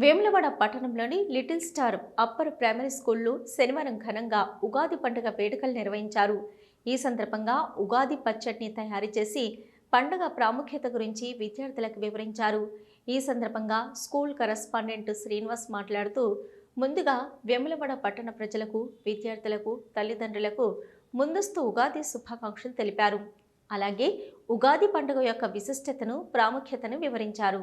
వేములవాడ పట్టణంలోని little star upper primary స్కూల్లో శనివారం ఘనంగా ఉగాది పండుగ వేడుకలు నిర్వహించారు. ఈ సందర్భంగా ఉగాది పచ్చడిని తయారు చేసి పండుగ ప్రాముఖ్యత గురించి విద్యార్థులకు వివరించారు. ఈ సందర్భంగా స్కూల్ కరస్పాండెంట్ శ్రీనివాస్ మాట్లాడుతూ ముందుగా వేములవాడ పట్టణ ప్రజలకు విద్యార్థులకు తల్లిదండ్రులకు ముందస్తు ఉగాది శుభాకాంక్షలు తెలిపారు. అలాగే ఉగాది పండుగ యొక్క విశిష్టతను ప్రాముఖ్యతను వివరించారు.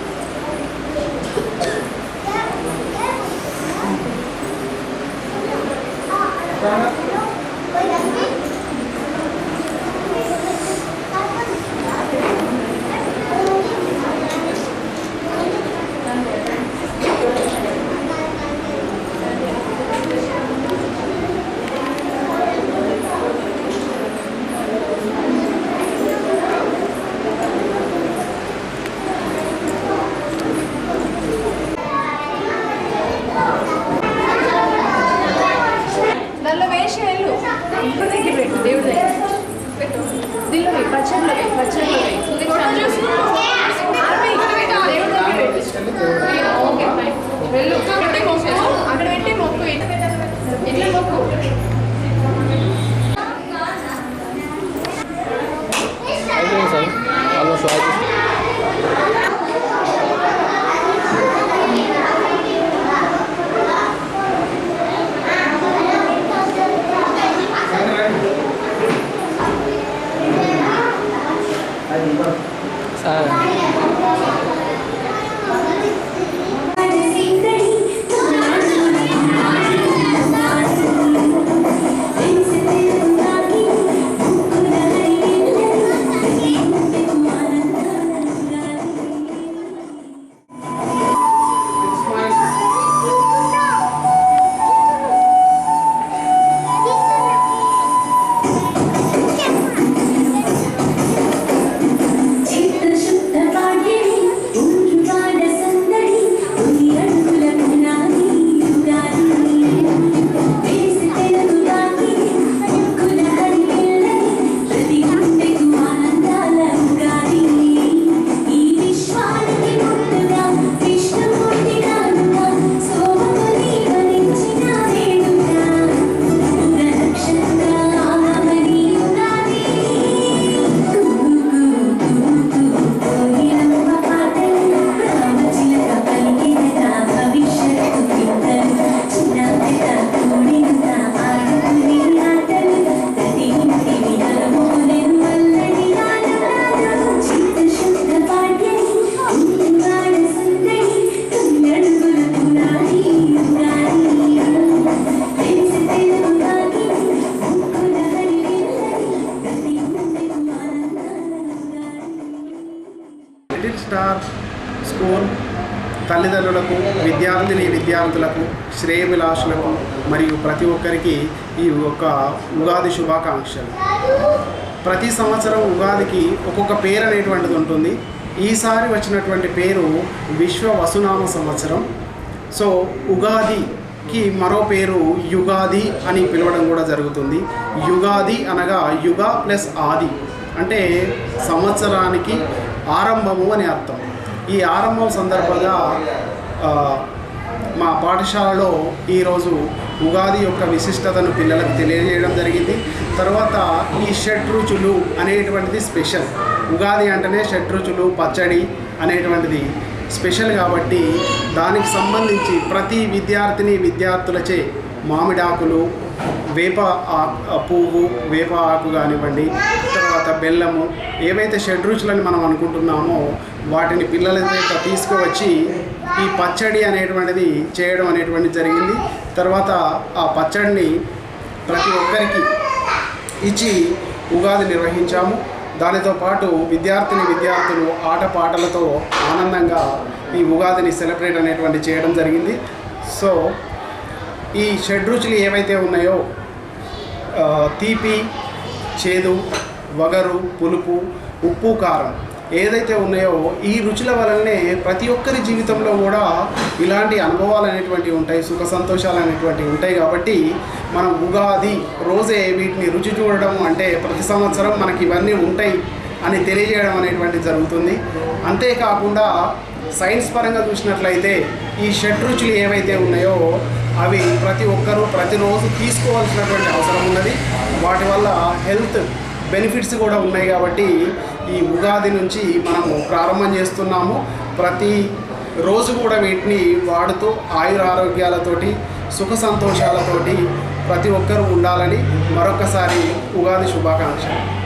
దీనిలో వేయి పచ్చడిలో వేయి పచ్చడిలో వేయి ఓకే ఫైన్. వెళ్ళు. అక్కడ పెట్టే అక్కడ మొక్కు ఇట్లా మొక్కు? 嗯 స్టార్ స్కూల్ తల్లిదండ్రులకు విద్యార్థిని విద్యార్థులకు శ్రేయభిలాషులకు మరియు ప్రతి ఒక్కరికి ఈ యొక్క ఉగాది శుభాకాంక్షలు. ప్రతి సంవత్సరం ఉగాదికి ఒక్కొక్క పేరు అనేటువంటిది ఉంటుంది. ఈసారి వచ్చినటువంటి పేరు విశ్వ వసునామ సంవత్సరం. సో ఉగాదికి మరో పేరు యుగాది అని పిలవడం కూడా జరుగుతుంది. యుగాది అనగా యుగ ప్లస్ ఆది. అంటే సంవత్సరానికి ఆరంభము అని అర్థం. ఈ ఆరంభం సందర్భంగా మా పాఠశాలలో ఈరోజు ఉగాది యొక్క విశిష్టతను పిల్లలకు తెలియజేయడం జరిగింది. తర్వాత ఈ షడ్రుచులు అనేటువంటిది స్పెషల్. ఉగాది అంటేనే షడ్రుచులు పచ్చడి అనేటువంటిది స్పెషల్ కాబట్టి దానికి సంబంధించి ప్రతి విద్యార్థిని విద్యార్థులచే మామిడాకులు వేప పువ్వు వేప ఆకు కానివ్వండి తర్వాత బెల్లము ఏవైతే షడ్రుచులని మనం అనుకుంటున్నామో వాటిని పిల్లల చేత తీసుకువచ్చి ఈ పచ్చడి అనేటువంటిది చేయడం అనేటువంటిది జరిగింది. తర్వాత ఆ పచ్చడిని ప్రతి ఒక్కరికి ఇచ్చి ఉగాది నిర్వహించాము. దానితో పాటు విద్యార్థిని విద్యార్థులు ఆటపాటలతో ఆనందంగా ఈ ఉగాదిని సెలబ్రేట్ అనేటువంటి చేయడం జరిగింది. సో ఈ షడ్రుచులు ఏవైతే ఉన్నాయో తీపి చేదు వగరు పులుపు ఉప్పు కారం ఏదైతే ఉన్నాయో ఈ రుచుల వలనే ప్రతి ఒక్కరి జీవితంలో కూడా ఇలాంటి అనుభవాలు అనేటువంటివి ఉంటాయి సుఖ సంతోషాలు అనేటువంటివి ఉంటాయి కాబట్టి మనం ఉగాది రోజే వీటిని రుచి చూడడం అంటే ప్రతి సంవత్సరం మనకి ఇవన్నీ ఉంటాయి అని తెలియజేయడం అనేటువంటిది జరుగుతుంది. అంతేకాకుండా సైన్స్ పరంగా చూసినట్లయితే ఈ షడ్రుచులు ఏవైతే ఉన్నాయో అవి ప్రతి ఒక్కరూ ప్రతిరోజు తీసుకోవాల్సినటువంటి అవసరం ఉన్నది. వాటి వల్ల హెల్త్ బెనిఫిట్స్ కూడా ఉన్నాయి కాబట్టి ఈ ఉగాది నుంచి మనము ప్రారంభం చేస్తున్నాము. ప్రతి రోజు కూడా వీటిని వాడుతూ ఆయుర ఆరోగ్యాలతోటి సుఖ సంతోషాలతోటి ప్రతి ఒక్కరూ ఉండాలని మరొకసారి ఉగాది శుభాకాంక్షలు.